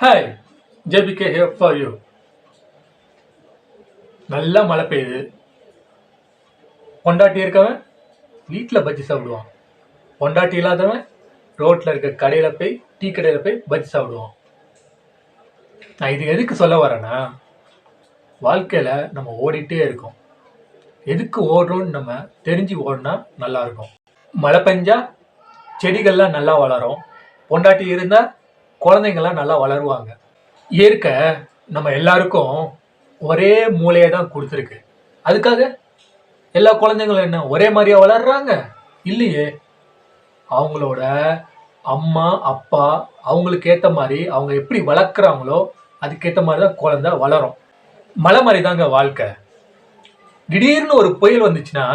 Hi JPK here for you நல்லா மழை பெய்யுது. பொண்டாட்டி இருக்கவன் வீட்டில் பஜ்ஜி சாப்பிடுவான். பொண்டாட்டி இல்லாதவன் ரோட்டில் இருக்க கடையில் போய் டீ கடையில் போய் பஜ்ஜி சாப்பிடுவான். நான் இது எதுக்கு சொல்ல வரேன்னா வாழ்க்கையில் நம்ம ஓடிட்டே இருக்கோம். எதுக்கு ஓடுறோம்னு நம்ம தெரிஞ்சு ஓடினா நல்லா இருக்கும். மழை பெஞ்சா செடிகள்லாம் நல்லா வளரும். பொண்டாட்டி இருந்தால் குழந்தைங்கள்லாம் நல்லா வளருவாங்க. இயற்கை நம்ம எல்லாருக்கும் ஒரே மூளையை தான் கொடுத்துருக்கு. அதுக்காக எல்லா குழந்தைங்களும் என்ன ஒரே மாதிரியா வளர்றாங்க? இல்லையே. அவங்களோட அம்மா அப்பா அவங்களுக்கு ஏற்ற மாதிரி அவங்க எப்படி வளர்க்குறாங்களோ அதுக்கேற்ற மாதிரி தான் குழந்தை வளரும். மழை மாதிரி தாங்க வாழ்க்கை. திடீர்னு ஒரு புயல் வந்துச்சுன்னா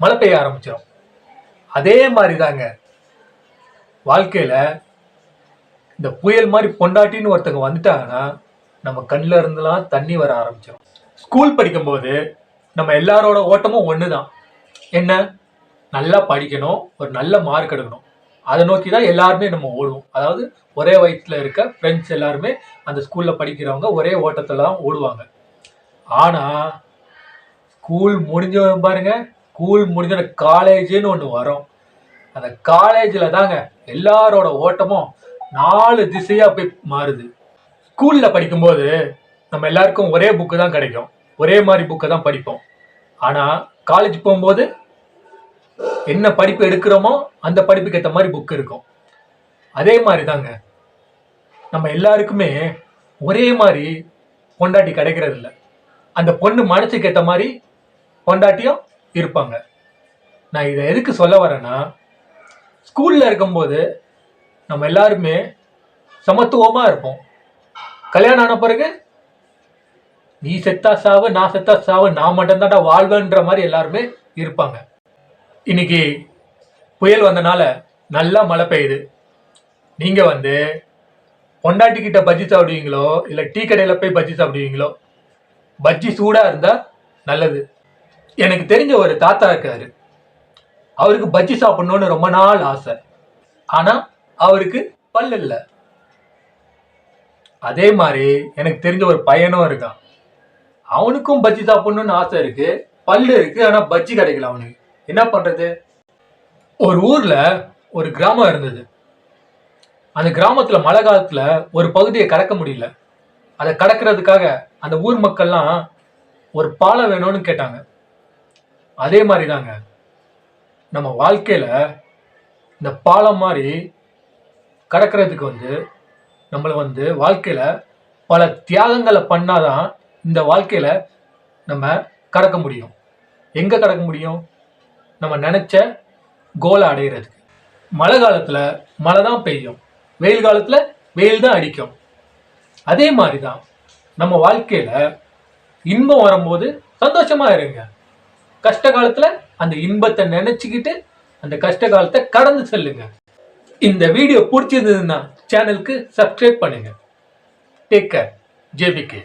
மழை பெய்ய ஆரம்பிச்சிடும் அதே மாதிரி தாங்க வாழ்க்கையில் இந்த புயல் மாதிரி பொண்டாட்டின்னு ஒருத்தங்க வந்துட்டாங்கன்னா நம்ம கண்ணில் இருந்துலாம் தண்ணி வர ஆரம்பிச்சிடும் ஸ்கூல் படிக்கும்போது நம்ம எல்லாரோட ஓட்டமும் ஒன்று தான் என்ன? நல்லா படிக்கணும் ஒரு நல்ல மார்க் எடுக்கணும். அதை நோக்கி தான் எல்லாருமே நம்ம ஓடுவோம். அதாவது ஒரே வயசில் இருக்க ஃப்ரெண்ட்ஸ் எல்லாருமே அந்த ஸ்கூலில் படிக்கிறவங்க ஒரே ஓட்டத்தில் தான் ஓடுவாங்க. ஆனால் ஸ்கூல் முடிஞ்ச பாருங்க ஸ்கூல் முடிஞ்ச காலேஜுன்னு ஒன்று வரும். அந்த காலேஜில் தாங்க எல்லாரோட ஓட்டமும் நாலு திசையாக போய் மாறுது. ஸ்கூலில் படிக்கும்போது நம்ம எல்லாருக்கும் ஒரே புக்கு தான் கிடைக்கும். ஒரே மாதிரி புக்கை தான் படிப்போம். ஆனால் காலேஜ் போகும்போது என்ன படிப்பு எடுக்கிறோமோ அந்த படிப்புக்கு ஏற்ற மாதிரி புக் இருக்கும். அதே மாதிரி தாங்க நம்ம எல்லாருக்குமே ஒரே மாதிரி பொண்டாட்டி கிடைக்கிறது இல்லை அந்த பொண்ணு மனசுக்கு ஏற்ற மாதிரி பொண்டாட்டியும் இருப்பாங்க. நான் இதை எதுக்கு சொல்ல வரேன்னா ஸ்கூலில் இருக்கும்போது நம்ம எல்லாருமே சமத்துவமாக இருப்போம். கல்யாணம் ஆன பிறகு நீ செத்தா சாவு நான் செத்தா சாவு நான் மட்டும்தான்டா வாழ்வேன்ற மாதிரி எல்லாருமே இருப்பாங்க. இன்னைக்கு புயல் வந்தனால நல்லா மழை பெய்யுது. நீங்கள் வந்து பொண்டாட்டிக்கிட்ட பஜ்ஜி சாப்பிடுவீங்களோ இல்லை டீ கடையில் போய் பஜ்ஜி சாப்பிடுவீங்களோ பஜ்ஜி சூடாக இருந்தால் நல்லது. எனக்கு தெரிஞ்ச ஒரு தாத்தா இருக்காரு. அவருக்கு பஜ்ஜி சாப்பிட்ணுன்னு ரொம்ப நாள் ஆசை. ஆனால் அவருக்கு பல் இல்லை. அதே மாதிரி எனக்கு தெரிஞ்ச ஒரு பையனும் இருக்கான். அவனுக்கும் பஜ்ஜி சாப்பிடணும்னு ஆசை இருக்கு. பல்லு இருக்கு ஆனா பஜ்ஜி கிடைக்கல அவனுக்கு. என்ன பண்றது? ஒரு ஊர்ல ஒரு கிராமம் இருந்தது. அந்த கிராமத்துல மழை காலத்துல ஒரு பகுதியை கடக்க முடியல. அதை கடக்கிறதுக்காக அந்த ஊர் மக்கள்லாம் ஒரு பாலம் வேணும்னு கேட்டாங்க. அதே மாதிரி தாங்க நம்ம வாழ்க்கையில இந்த பாலம் மாதிரி கடக்கிறதுக்கு வந்து நம்மளை வந்து வாழ்க்கையில் பல தியாகங்களை பண்ணாதான் இந்த வாழ்க்கையில் நம்ம கடக்க முடியும். எங்கே கடக்க முடியும்? நம்ம நினச்ச கோலை அடையிறதுக்கு. மழை காலத்தில் மழை தான் பெய்யும். வெயில் காலத்தில் வெயில் தான் அடிக்கும். அதே மாதிரி தான் நம்ம வாழ்க்கையில் இன்பம் வரும்போது சந்தோஷமாக இருங்க. கஷ்ட காலத்தில் அந்த இன்பத்தை நினச்சிக்கிட்டு அந்த கஷ்ட காலத்தை கடந்து செல்லுங்க. இந்த வீடியோ பிடிச்சிருந்ததுன்னா சேனலுக்கு சப்ஸ்கிரைப் பண்ணுங்க. Take care JBK